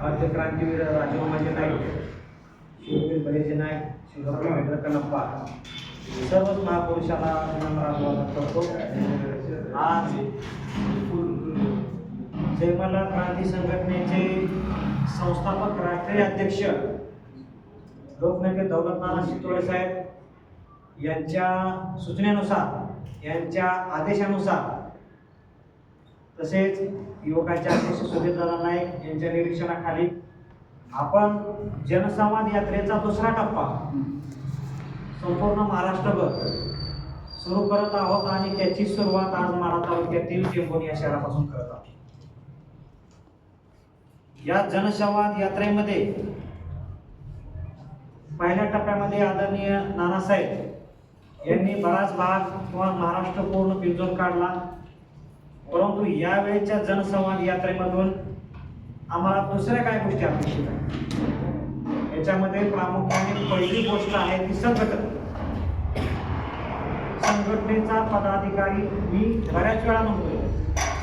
भारतीय क्रांतीवीर राजमामाचे नाईक. शिववीर बरेचे नाईक. शिवरात्र भेंद्र कन्नप्पा. सर्वच महापुरुषाला नम्र करतो. आज जयमला क्रांती संघटनेचे संस्थापक राष्ट्रीय अध्यक्ष लोकनेते दौलतनाना शितोळे साहेब यांच्या सूचनेनुसार यांच्या आदेशानुसार तसेच युवकाचे अध्यक्ष सुधीरदादा नाईक यांच्या निरीक्षणाखाली आपण जनसंवाद यात्रेचा दुसरा टप्पा संपूर्ण महाराष्ट्रभर सुरू करत आहोत आणि त्याची सुरुवात आज माढा तालुक्यातील टेंभोनी या शहरापासून करत आहोत. या जनसंवाद यात्रेमध्ये पहिल्या टप्प्यामध्ये आदरणीय नानासाहेब यांनी बराच भाग किंवा महाराष्ट्र पूर्ण पिंजून काढला. परंतु यावेळेच्या जनसंवाद यात्रेमधून आम्हाला दुसऱ्या काय गोष्टी अपेक्षित आहेत? याच्यामध्ये प्रामुख्याने पहिली गोष्ट आहे ती संघटन. संघटनेचा पदाधिकारी मी बऱ्याच वेळा म्हणतोय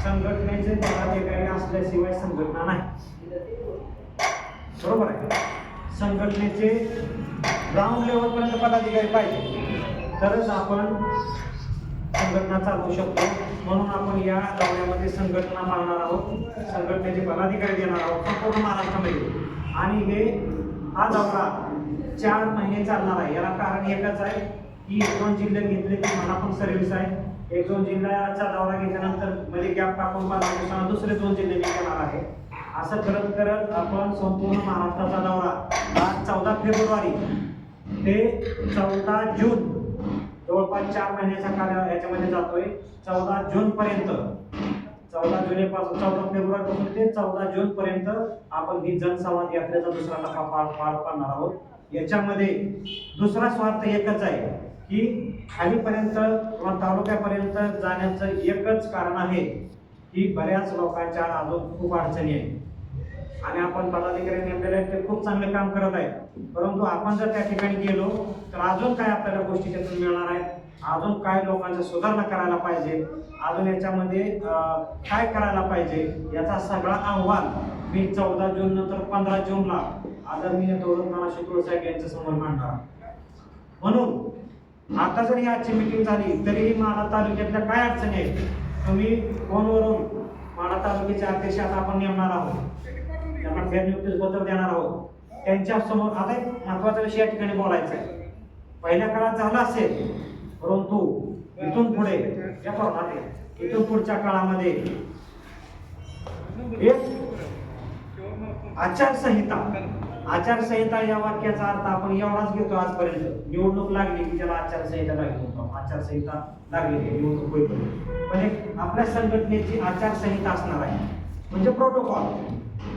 संघटनेचे पदाधिकारी असल्याशिवाय संघटना नाही. बरोबर आहे. संघटनेचे ग्राउंड लेवलपर्यंत पदाधिकारी पाहिजे. तरच आपण संघटना चालवू शकतो. म्हणून आपण या दौऱ्यामध्ये संघटना पाहणार आहोत. संघटनेचे पदाधिकारी देणार आहोत. संपूर्ण महाराष्ट्रामध्ये. आणि हे हा दौरा चार महिने चालणार आहे. याला कारण एकच आहे की एक दोन जिल्हे घेतले की मला पण सर्व्हिस आहे. एक दोन जिल्ह्याचा दौरा घेतल्यानंतरमध्ये गॅप टाकून पाच दिवसांना दुसरे दोन जिल्हे मी घेणार आहे. असं करत करत आपण संपूर्ण महाराष्ट्राचा दौरा आज चौदा फेब्रुवारी ते चौदा जून जवळपास चार महिन्याच्या काल याच्यामध्ये जातोय. चौदा जून पर्यंत. चौदा जुलैपासून चौदा फेब्रुवारी पासून ते चौदा जून पर्यंत आपण ही जनसंवाद यात्रेचा दुसरा टप्पा पार पार पाडणार आहोत. याच्यामध्ये दुसरा स्वार्थ एकच आहे की खालीपर्यंत किंवा तालुक्यापर्यंत जाण्याचं एकच कारण आहे की बऱ्याच लोकांच्या अजून खूप अडचणी आहेत. आणि आपण पदाधिकारी नेमलेले आहेत ते खूप चांगले काम करत आहेत. परंतु आपण जर त्या ठिकाणी गेलो तर अजून काय आपल्याला गोष्टी त्यातून मिळणार आहेत? अजून काय लोकांच्या सुधारणा करायला पाहिजे? अजून याच्यामध्ये काय करायला पाहिजे? याचा सगळा अहवाल मी चौदा जून नंतर पंधरा जूनला आदरणीय दौलतनाना शितोळ साहेब यांच्या समोर मांडणार म्हणून आता जरी आजची मिटिंग झाली तरीही माढा तालुक्यातल्या काय अडचणी आहेत? तुम्ही फोनवरून माडा तालुक्याचे अध्यक्ष आता आपण नेमणार आहोत. त्यांना फेरनियुक्तीचं पत्र देणार आहोत. त्यांच्यासमोर आता एक महत्त्वाचा विषय या ठिकाणी बोलायचा आहे. पहिल्या काळात झाला असेल परंतु इथून पुढे इथून पुढच्या काळामध्ये एक आचारसंहिता आचारसंहिता या वाक्याचा अर्थ आपण एवढाच घेतो आजपर्यंत. निवडणूक लागली की त्याला आचारसंहिता लागली म्हणतो. आचारसंहिता लागली निवडणूक होईपर्यंत. पण एक आपल्या संघटनेची आचारसंहिता असणार आहे. म्हणजे प्रोटोकॉल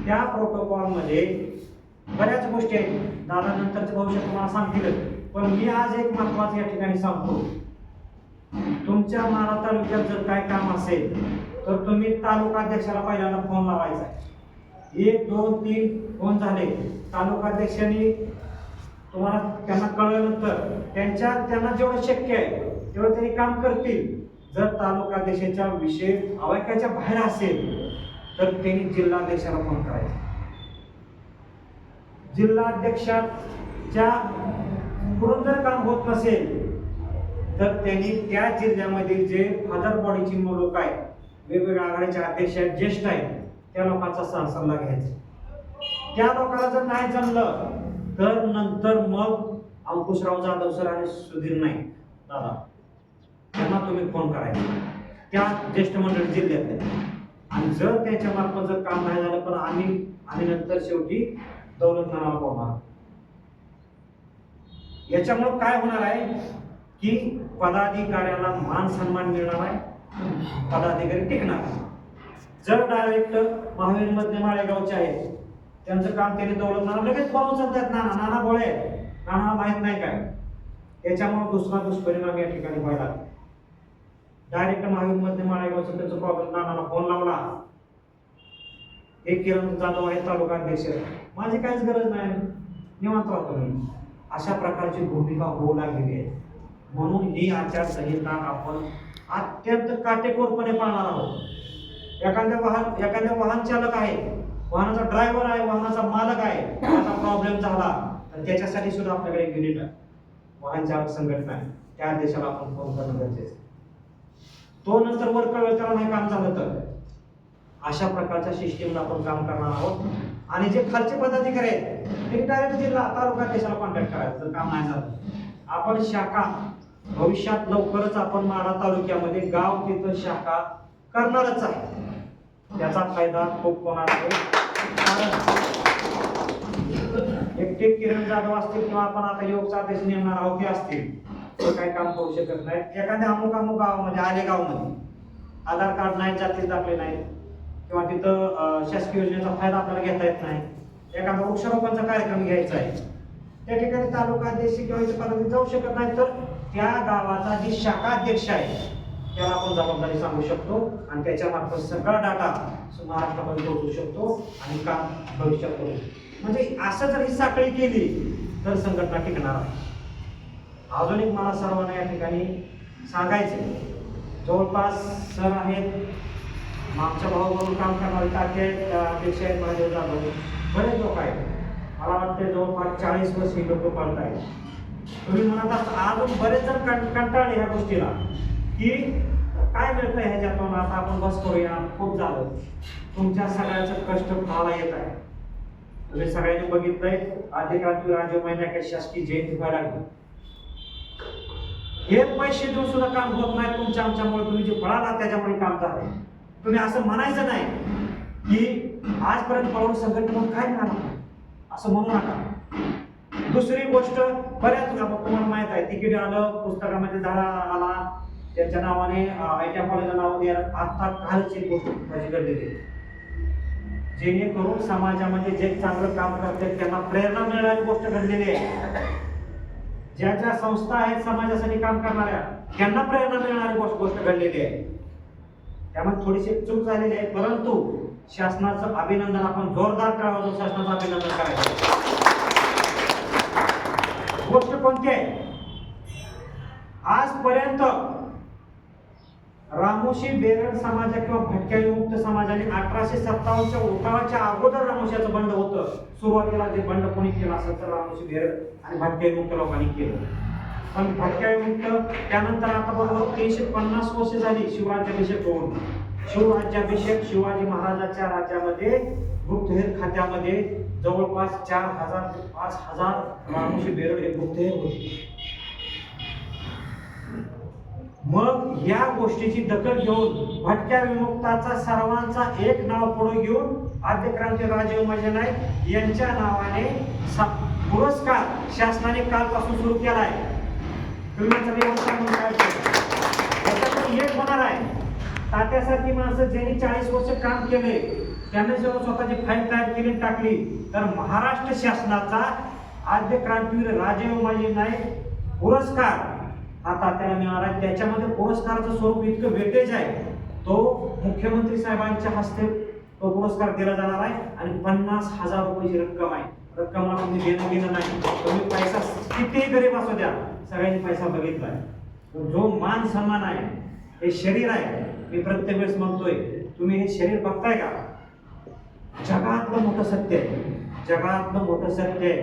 त्या प्रोटोकॉलमध्ये बऱ्याच गोष्टी आहेत. दादा नंतरचे भविष्य तुम्हाला सांगतीलच पण मी आज एक महत्वाचं या ठिकाणी सांगतो. तुमच्या मारा तालुक्यात जर काय काम असेल तर तुम्ही तालुका अध्यक्षाला पहिल्यांदा फोन लावायचा आहे. एक दोन तीन फोन झाले. तालुका अध्यक्षांनी तुम्हाला त्यांना कळल्यानंतर त्यांच्या त्यांना जेवढं शक्य आहे तेवढं त्यांनी काम करतील. जर तालुका अध्यक्षाच्या विषय अवाक्याच्या बाहेर असेल तर त्यांनी जिल्हाध्यक्षाला फोन करायचा. जिल्हाध्यक्षाच्या कडून जर काम होत नसेल तर त्यांनी त्या जिल्ह्यामधील जे फादर बॉडीची लोक आहेत वेगवेगळ्या आघाडीचे अध्यक्ष आहेत ज्येष्ठ आहेत त्या लोकांचा सा- सल्ला घ्यायचा. त्या लोकांना जर नाही जमलं तर नंतर मग अंकुशराव जाधव सर आणि सुधीर नाईक दादा त्यांना तुम्ही फोन करायचा. त्या ज्येष्ठ मंडळ जिल्ह्यात आणि जर त्याच्या मार्फत जर काम नाही झालं पण आम्ही आणि नंतर शेवटी दौलतनामाला पाहणार याच्यामुळे काय होणार आहे की पदाधिकाऱ्याला मान सन्मान मिळणार आहे पदाधिकारी टिकणार जर डायरेक्ट महावीर मधले माळेगावचे आहेत त्यांचं काम त्यांनी दौलतनामा लगेच फोन उचलतात नाना नाना बोळे नाना माहीत नाही काय? याच्यामुळे दुसरा दुष्परिणाम या ठिकाणी व्हायला डायरेक्ट महावीर मधले माळेगावचं त्याचं प्रॉब्लेम नानाला फोन लावला. हे किरण जाधव आहे तालुका अध्यक्ष. माझी काहीच गरज नाही. निवांत राहतो मी. अशा प्रकारची भूमिका होऊ लागलेली आहे. म्हणून ही आचारसंहिता आपण अत्यंत काटेकोरपणे पाळणार आहोत. एखाद्या वाहन एखाद्या वाहन चालक आहे. वाहनाचा ड्रायव्हर आहे वाहनाचा मालक आहे. आता प्रॉब्लेम झाला तर त्याच्यासाठी सुद्धा आपल्याकडे युनिट वाहन चालक संघटना आहे. त्या देशाला आपण फोन करणं गरजेचं आहे. तो नंतर वर कळवेल त्याला नाही काम झालं तर. अशा प्रकारच्या सिस्टीमला आपण काम करणार आहोत. आणि जे खालचे पदाधिकारी आहेत ते डायरेक्ट जिल्हा तालुका देशाला कॉन्टॅक्ट करायचं जर काम नाही झालं. आपण शाखा भविष्यात लवकरच आपण माढा तालुक्यामध्ये गाव तिथं शाखा करणारच आहे. त्याचा फायदा खूप होणार आहे. कारण एकटे किरण जाधव असतील किंवा आपण आता योगचा अभ्यास नेमणार आहोत ते असतील. काय काम करू शकत नाहीत एखाद्या अमुक अमुक गावामध्ये आले गावामध्ये आधार कार्ड नाही जातीचे दाखले नाहीत किंवा तिथं शासकीय योजनेचा फायदा आपल्याला घेता येत नाही. एखादा वृक्षारोपणचा कार्यक्रम घ्यायचा आहे. त्या ठिकाणी तालुका अध्यक्ष किंवा इतर जाऊ शकत नाही तर त्या गावाचा जी शाखा अध्यक्ष आहे त्याला आपण जबाबदारी सांगू शकतो आणि त्याच्या मार्फत सगळा डाटा महाराष्ट्रामध्ये पोहोचू शकतो आणि काम भविष्यात करू म्हणजे असं जर ही साखळी केली तर संघटना टिकणार आहे. अजून एक मला सर्वांना या ठिकाणी सांगायचे जवळपास सर आहेत मागच्या भाऊ म्हणून काम करणारे टाके अध्यक्ष आहेत महादेव जाधव. बरेच लोक आहेत. मला वाटते जवळपास चाळीस वर्ष ही लोक पळत आहेत. तुम्ही म्हणत असता अजून बरेच जण कं- कंटाळले ह्या गोष्टीला. की काय मिळतं ह्याच्यातून? आता आपण बस करूया खूप झालं. तुमच्या सगळ्याचं कष्ट फळाला येत आहे. तुम्ही सगळ्यांनी बघितलंय अधिकारांची राज्य महिन्या शासकीय जयंती व्हायला लागली. हे पैसे देऊन सुद्धा काम होत नाही तुमच्या आमच्यामुळे. तुम्ही जे पळाला त्याच्यामुळे काम झालं. तुम्ही असं म्हणायचं नाही की आजपर्यंत पळवून संघटना काय मिळालं असं म्हणू नका. दुसरी गोष्ट बऱ्याच तुम्हाला माहीत आहे तिकीट आलं पुस्तकामध्ये धडा आला त्याच्या नावाने आय टी कॉलेजला नाव द्या आता कालच एक गोष्ट घडलेली आहे. जेणेकरून समाजामध्ये जे चांगलं काम करतात त्यांना प्रेरणा मिळणारी गोष्ट घडलेली आहे. ज्या ज्या संस्था आहेत समाजासाठी काम करणाऱ्या त्यांना प्रेरणा मिळणारी गोष्ट गोष्ट घडलेली आहे. त्यामुळे थोडीशी चूक झालेली आहे. परंतु शासनाचं अभिनंदन आपण जोरदार करावं शासनाचं अभिनंदन करायचं. गोष्ट कोणती आहे? आजपर्यंत रामोशी बेरड समाज किंवा भटक्या विमुक्त समाजाने अठराशे सत्तावन्नच्या उठावाच्या अगोदर रामोशाचं बंड होतं. सुरुवातीला जे बंड कोणी केलं असेल तर रामोशी बेरड आणि भटक्या विमुक्त लोकांनी केलं. पण भटक्या विमुक्त त्यानंतर आता बरोबर तीनशे पन्नास वर्ष झाली शिवराज्याभिषेक होऊन. शिवराज्याभिषेक शिवाजी महाराजाच्या राज्यामध्ये गुप्तहेर खात्यामध्ये जवळपास चार हजार ते पाच हजार रामोशी बेरड हे गुप्तहेर होते. मग या गोष्टीची दखल घेऊन भटक्या विमुक्ताचा सर्वांचा एक नाव पुढे घेऊन आद्य क्रांती राजे उमाजी नाईक यांच्या नावाने सा- पुरस्कार शासनाने कालपासून सुरू केला आहे. एक होणार आहे. तात्यासारखी माणसं ज्यांनी चाळीस वर्ष काम केले त्यांनी जेव्हा स्वतःची फाईल तयार केली टाकली तर महाराष्ट्र शासनाचा आद्य क्रांतीवीर राजे उमाजी नाईक पुरस्कार आता त्याला मिळणार आहे. त्याच्यामध्ये पुरस्काराचं स्वरूप इतकं वेटेज आहे. तो मुख्यमंत्री साहेबांच्या हस्ते तो पुरस्कार दिला जाणार आहे आणि पन्नास हजार रुपयाची रक्कम आहे. रक्कम तुम्ही देणं घेणं नाही. तुम्ही पैसा कितीही गरीब असू द्या सगळ्यांनी पैसा बघितला आहे जो मान सन्मान आहे हे शरीर आहे मी प्रत्येक वेळेस म्हणतोय तुम्ही हे शरीर बघताय का? जगातलं मोठं सत्य आहे. जगातलं मोठं सत्य आहे.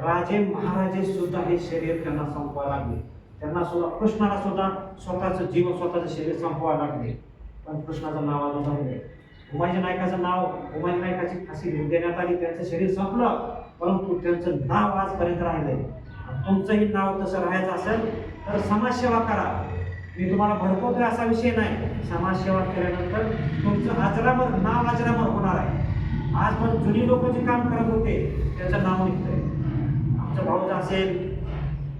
राजे महाराजे सुद्धा हे शरीर त्यांना संपवा लागले. त्यांना सुद्धा कृष्णाला सुद्धा स्वतःचं जीवन स्वतःचं शरीर संपवायला लागले. पण कृष्णाचं नाव अजून राहिले उमाजी नायकाचं नाव उमाजी नायकाची फाशी घेऊन देण्यात आली त्यांचं शरीर संपलं परंतु त्यांचं नाव आजपर्यंत राहिलंय. आणि तुमचंही नाव तसं राहायचं असेल तर समाजसेवा करा. मी तुम्हाला भडकवतोय असा विषय नाही. समाजसेवा केल्यानंतर तुमचं अजरामर नाव अजरामर होणार आहे. आज पण जुनी लोक जे काम करत होते त्यांचं नाव निघतंय. आमच्या भाऊचं असेल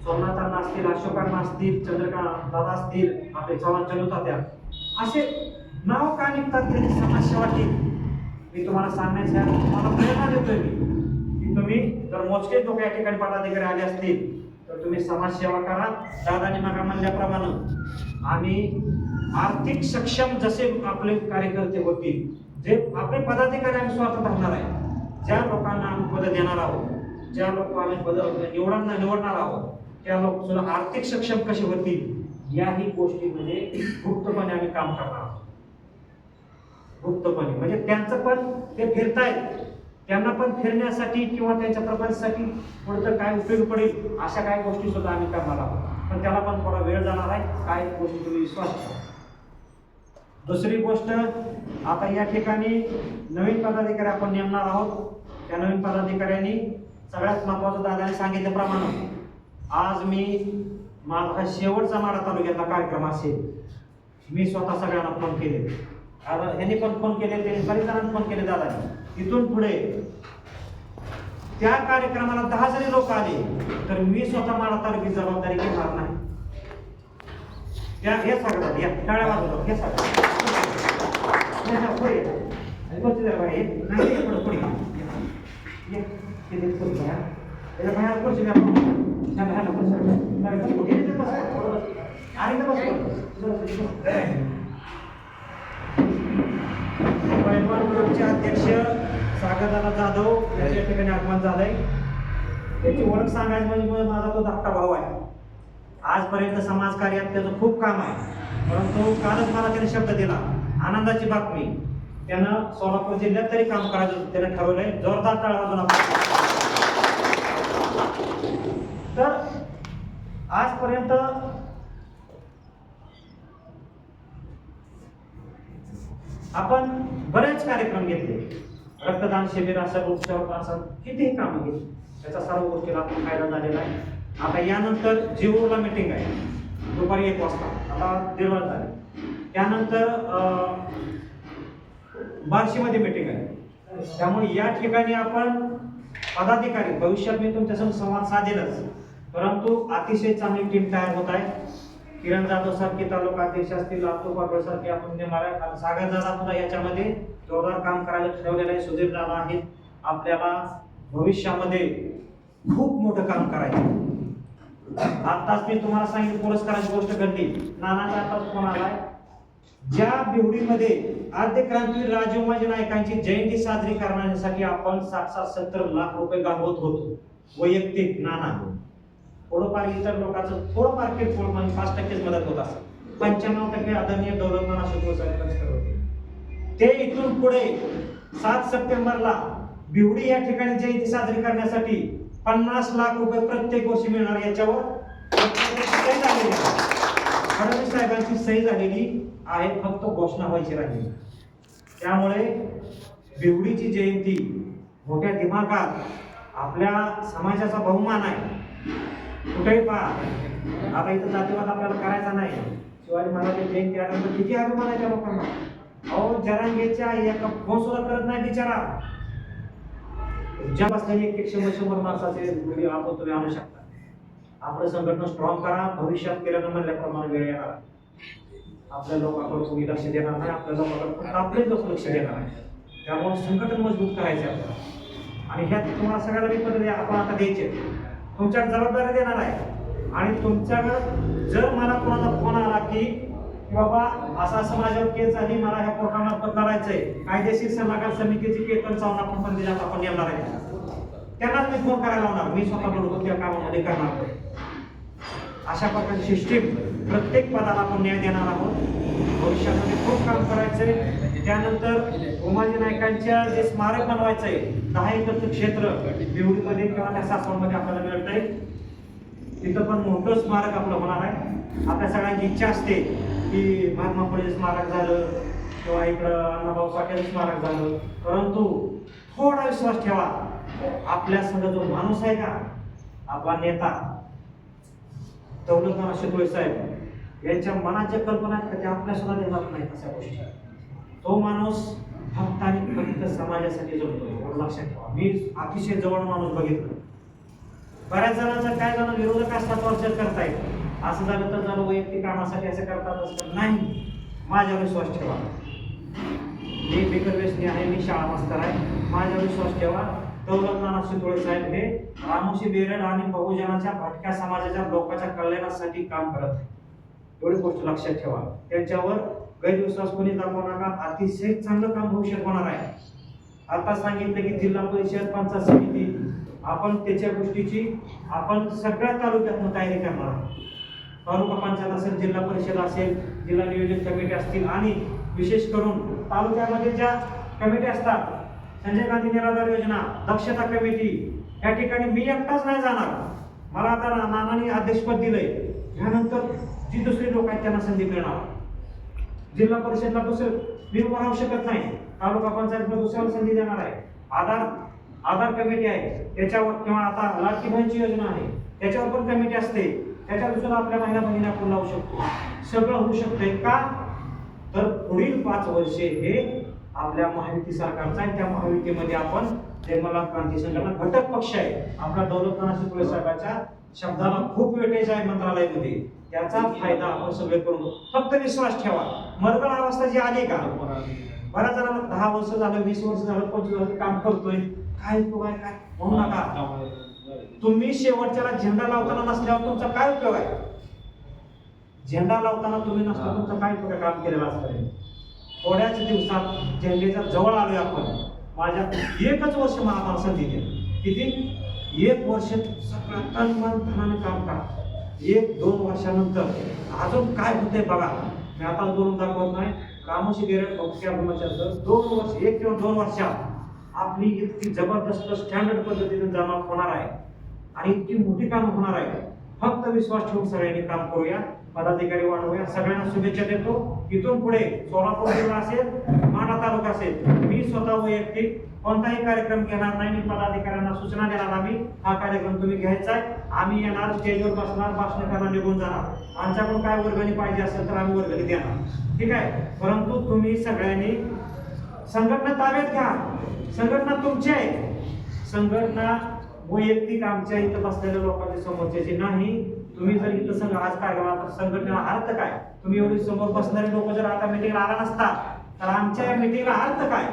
सोमनाथांना असतील अशोकांना असतील चंद्रकांत दादा असतील आपले चव्हाण चलुतात्या असे नाव का निघतात त्यांची समाजसेवा वाटली? मी तुम्हाला सांगण्याच्या तुम्हाला प्रेरणा देतोय मी. की तुम्ही जर मोजके लोक या ठिकाणी पदाधिकारी आले असतील तर तुम्ही समाजसेवा करा दादानी मागा म्हणल्याप्रमाणे. आम्ही आर्थिक सक्षम जसे आपले कार्यकर्ते होतील जे आपले पदाधिकारी आम्ही स्वार्थ धरणार आहे ज्या लोकांना आम्ही पद देणार आहोत ज्या लोक आम्ही पद निवडांना निवडणार आहोत त्या लोक सुद्धा आर्थिक सक्षम कसे होतील? याही गोष्टीमध्ये गुप्तपणे आम्ही काम करणार आहोत. गुप्तपणे. म्हणजे त्यांचं पण ते फिरतायत. त्यांना पण फिरण्यासाठी किंवा त्यांच्या प्रपंचासाठी पुढचं काय उपयोग पडेल अशा काही गोष्टी सुद्धा आम्ही करणार आहोत. पण त्याला पण थोडा वेळ जाणार आहे. काही गोष्टी तुम्ही विश्वास ठेवा. दुसरी गोष्ट आता या ठिकाणी नवीन पदाधिकारी आपण नेमणार आहोत. त्या नवीन पदाधिकाऱ्यांनी सगळ्यात महत्वाचं दादाने सांगितल्याप्रमाणे आज मी माझा शेवटचा माडा तालुक्यातला कार्यक्रम असेल. मी स्वतः सगळ्यांना फोन केले. आता ह्यांनी पण फोन केले त्यांनी बरेच फोन केले दादा इथून पुढे त्या कार्यक्रमाला दहा जरी लोक आले तर मी स्वतः माडा तालुक्याची जबाबदारी घेणार नाही. या हे सांगतात या टाळ्या वाजवतात हे सांगतात पुढे नाही पुढे पुढे. घ्या. बाहेर ग्रुपचे अध्यक्ष सागरदादा जाधव यांच्या ठिकाणी आगमन झालंय त्याची ओळख सांगायची म्हणजे मग माझा तो धाकटा भाऊ आहे आजपर्यंत समाजकार्यात त्याचं खूप काम आहे परंतु कालच मला त्याने शब्द दिला आनंदाची बातमी त्यानं सोलापूर जिल्ह्यात तरी काम करायचं होतं. त्याने ठरवलंय जोरदार टाळा अजून आपण तर आजपर्यंत आपण बरेच कार्यक्रम घेतले. रक्तदान शिबिर असं उपचार असं कितीही कामं घेतली. त्याचा सर्व गोष्टीला आपण फायदा झालेला आहे. आता यानंतर जिओला मिटिंग आहे. दुपारी एक वाजता. आता दीड वाजता झाले त्यानंतर अं, बार्शीमध्ये मिटिंग आहे. त्यामुळे या ठिकाणी आपण पदाधिकारी भविष्यात मी तुमच्यासंग संवाद साधेलच. परंतु अतिशय चांगली टीम तयार होत आहे. किरण जाधव सारखे तालुका अध्यक्ष असतील लातूर सारखे आपण नेमणार आहे सागर दादा सुद्धा याच्यामध्ये जोरदार काम करायला ठरवलेलं आहे. सुधीर दादा आहेत. आपल्याला भविष्यामध्ये खूप मोठं काम करायचं आताच मी तुम्हाला सांगितलं पुरस्काराची गोष्ट घडली. नानाचा आताच फोन आलाय ज्या बिवडीमध्ये आद्य क्रांतीवीर राजीवमाजी नायकांची जयंती साजरी करण्यासाठी आपण सात सात सत्तर लाख रुपये गाठवत होतो. वैयक्तिक नाना. थोडंफार इतर लोकांचं थोडंफार किरकोळ म्हणजे पाच टक्केच मदत होत असत. पंच्याण्णव टक्के आदरणीय दौलतमान अशोक होते. ते इथून पुढे सात सप्टेंबरला बिवडी या ठिकाणी जयंती साजरी करण्यासाठी पन्नास लाख रुपये प्रत्येक वर्षी मिळणार याच्यावर फडणवीस साहेबांची सही झालेली आहे फक्त घोषणा व्हायची राहिली त्यामुळे बिवडीची जयंती मोठ्या दिमागात आपल्या समाजाचा बहुमान आहे. कुठेही पहा. आता इथं जातीवाद आपल्याला करायचा नाही. शिवाजी महाराजांची जयंती आल्यानंतर किती अभिमान आहे त्या लोकांना. अहो जरांगेच्या एका फोन सुद्धा करत नाही बिचारा. ज्या एक एकशे शंभर माणसाचे व्हिडिओ आपण तुम्ही आणू शकता. आपलं संघटना स्ट्रॉंग करा भविष्यात केल्यानं म्हणल्याप्रमाणे वेळ येणार. आपल्या लोकांकडे कोणी लक्ष देणार नाही आपल्या लोकांकडे फक्त आपलेच लोक लक्ष देणार आहे त्यामुळे संघटन मजबूत करायचे आपल्याला. आणि ह्यात तुम्हाला सगळ्याला मी पद्धती आपण आता द्यायचे. तुमच्या जबाबदारी देणार आहे. आणि तुमच्याकडं जर मला कोणाचा फोन आला की की बाबा असा असं माझ्यावर केस झाली मला ह्या कोर्टामार्फत करायचंय कायदेशीर सल्लागार समितीची केतन चावून आपण पण त्याच्यात आपण येणार आहे. त्यांनाच मी फोन करायला लावणार. मी स्वतः बरोबर त्या कामामध्ये करणार नाही. अशा प्रकारची सिस्टीम प्रत्येक पदाला आपण न्याय देणार आहोत. भविष्यामध्ये खूप काम करायचंय. त्यानंतर उमाजी नायकांच्या जे स्मारक बनवायचं आहे दहा एकरचं क्षेत्र बिवडीमध्ये किंवा त्या सासवडमध्ये आपल्याला मिळत आहे तिथं पण मोठं स्मारक आपलं होणार आहे. आपल्या सगळ्यांची इच्छा असते की महात्मा फुले स्मारक झालं किंवा इकडं अण्णाभाऊ साठे स्मारक झालं. परंतु थोडा विश्वास ठेवा. आपल्या सगळं जो माणूस आहे का आपला नेता दौलतमान शितोळे साहेब यांच्या मनाच्या कल्पना आहेत का त्या आपल्या सुद्धा देणार नाहीत अशा गोष्टी. तो माणूस फक्त आणि फक्त समाजासाठी जगतो एवढं लक्षात ठेवा. मी अतिशय जवळ माणूस बघितलं. बऱ्याच जणांचा काय जण विरोधक असतात टॉर्चर करतायत. असं झालं तर झालं वैयक्तिक कामासाठी असं करतात असं नाही माझ्यावर विश्वास ठेवा. मी बिकर व्यसनी आहे मी शाळा मास्तर आहे. माझ्यावर विश्वास ठेवा. दौलत नाना साहेब हे रामोशी बेरड आणि बहुजनाच्या भटक्या समाजाच्या लोकांच्या कल्याणासाठी काम करत आहे एवढी गोष्ट लक्षात ठेवा. त्यांच्यावर गैरविश्वास कोणी दाखवू नका अतिशय चांगलं काम भविष्यात होणार आहे. आता सांगितलं की जिल्हा परिषद पंचायत समिती आपण त्याच्या गोष्टीची आपण सगळ्या तालुक्यातून तयारी करणार आहोत. तालुका पंचायत असेल जिल्हा परिषद असेल जिल्हा नियोजन कमिटी असतील आणि विशेष करून तालुक्यामध्ये ज्या कमिटी असतात संजय गांधी निराधार योजना दक्षता कमिटी या ठिकाणी मी एकटाच नाही जाणार. मला आता ना- नानांनी अध्यक्षपद दिलंय. ह्यानंतर जी दुसरी लोक आहेत त्यांना संधी मिळणार. जिल्हा परिषदला दुसरं निर्माण होऊ शकत नाही. तालुका पंचायतला दुसऱ्याला संधी देणार आहे. आधार आधार कमिटी आहे. त्याच्यावर किंवा आता लाडकी बहीणची योजना आहे. त्याच्यावर पण कमिटी असते. त्याच्यावर सुद्धा आपल्या महिला बहिणी आपण लावू शकतो. सगळं होऊ शकतंय का? तर पुढील पाच वर्षे हे आपल्या महायुती सरकारचा आहे त्या महायुतीमध्ये आपण निर्मला क्रांती संघटना घटक पक्ष आहे. आपला दौलतनाथ शिंदे साहेबाच्या शब्दाला खूप वेटेज आहे मंत्रालयामध्ये. त्याचा फायदा आपण सगळे करून फक्त विश्वास ठेवा. मरगळ अवस्था जी आली का? बऱ्याच जणांना दहा वर्ष झालं वीस वर्ष झालं पंचवीस वर्ष काम करतोय. काय उपयोग काय काय? म्हणू नका. तुम्ही शेवटच्याला झेंडा लावताना नसल्यावर तुमचा काय उपयोग आहे? झेंडा लावताना तुम्ही नसता तुमचा काय उपयोग काम केलेलं असतं थोड्याच दिवसात झेंडेच्या जवळ आलोय आपण. माझ्या एकच वर्ष मला आम्हाला संधी किती? एक वर्ष सगळं तन मन धनाने काम करा. एक दोन वर्षानंतर. अजून काय होते बघा. मी आता बोलून दाखवत नाही. कामोशी गेरेट दोन वर्ष एक किंवा दोन वर्षात आपली इतकी जबरदस्त स्टँडर्ड पद्धतीने जमा होणार आहे. आणि इतकी मोठी कामं होणार आहे. विश्वास ठेवून सगळ्यांनी काम करूया. पदाधिकारी वाढवूया. सगळ्यांना शुभेच्छा देतो. इथून पुढे सोलापूर जिल्हा असेल माढा तालुका असेल मी स्वतः वैयक्तिक कोणताही कार्यक्रम घेणार नाही. मी पदाधिकाऱ्यांना सूचना देणार आम्ही. हा कार्यक्रम तुम्ही घ्यायचा आहे. आम्ही येणार स्टेजवर बसणार भाषण करणार निघून जाणार. आमच्याकडून काय वर्गणी पाहिजे असेल तर आम्ही वर्गणी देणार. ठीक आहे? परंतु तुम्ही सगळ्यांनी संघटना ताब्यात घ्या. संघटना तुमची आहे. संघटना वैयक्तिक आमच्या इथं बसलेल्या लोकांच्या समोरच्याची नाही. तुम्ही जर इथं संघ आज काय तर संघटनेला अर्थ काय? तुम्ही एवढी समोर बसणारे लोक जर आता मिटिंगला आला नसता तर आमच्या या मिटिंगला अर्थ काय?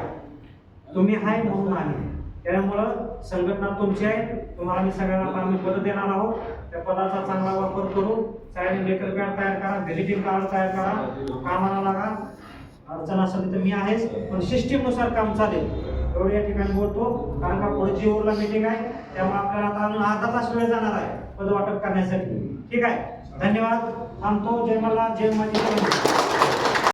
तुम्ही आहे म्हणून आले. त्यामुळं संघटना तुमची आहे. तुम्हाला मी सगळ्यांना आम्ही पद देणार आहोत. त्या पदाचा चांगला वापर करू. सगळ्यांनी लेटर पॅड तयार करा. व्हिजिटिंग कार्ड तयार करा. कामाला लागा. अडचण असेल तर मी आहेच पण सिस्टीमनुसार काम चालेल. एवढं या ठिकाणी बोलतो कारण का पुढे जीवरला मीटिंग आहे. त्यामुळे आपल्याला आता अर्धा तास वेळ जाणार आहे पद वाटप करण्यासाठी. ठीक आहे. धन्यवाद. थांबतो. जय मला जय माझी